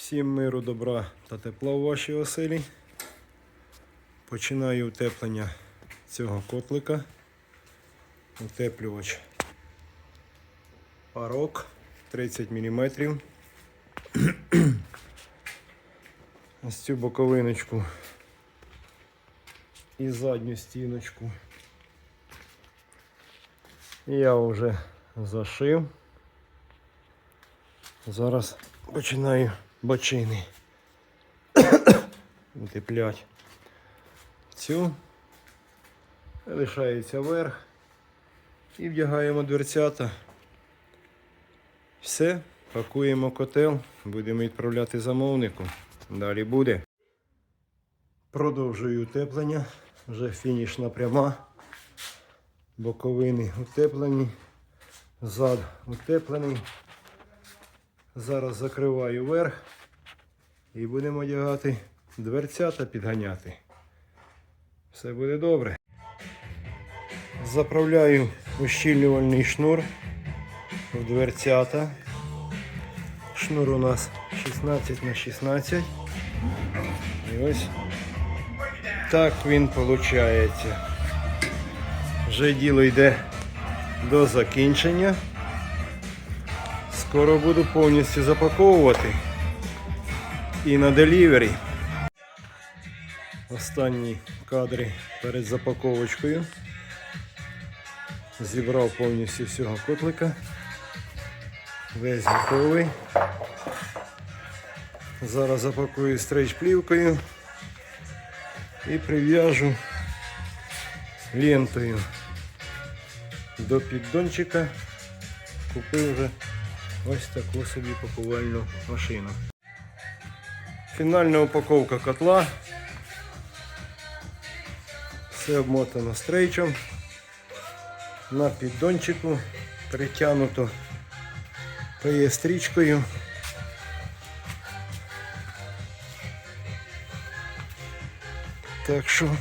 Всім миру, добра та тепла у вашій оселі. Починаю утеплення цього котлика. Утеплювач парок 30 мм. Ось цю боковиночку і задню стіночку я вже зашив. Зараз починаю бочини утеплять. Цю лишається верх і вдягаємо дверцята. Все, пакуємо котел, будемо відправляти замовнику. Далі буде. Продовжую утеплення. Вже фінішна пряма. Боковини утеплені. Зад утеплений. Зараз закриваю верх і будемо одягати дверцята підганяти. Все буде добре. Заправляю ущільнювальний шнур в дверцята. Шнур у нас 16 на 16. І ось так він виходить. Вже діло йде до закінчення. Скоро буду повністю запаковувати і на делівері. Останні кадри перед запаковочкою. Зібрав повністю всього котлика. Весь готовий. Зараз запакую стрейч плівкою і прив'яжу лентою до піддончика. Купив вже ось таку собі пакувальну машину. Фінальна упаковка котла. Все обмотано стрейчем. На піддончику притягнуто стрічкою. Так що,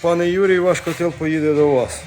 пане Юрій, ваш котел поїде до вас.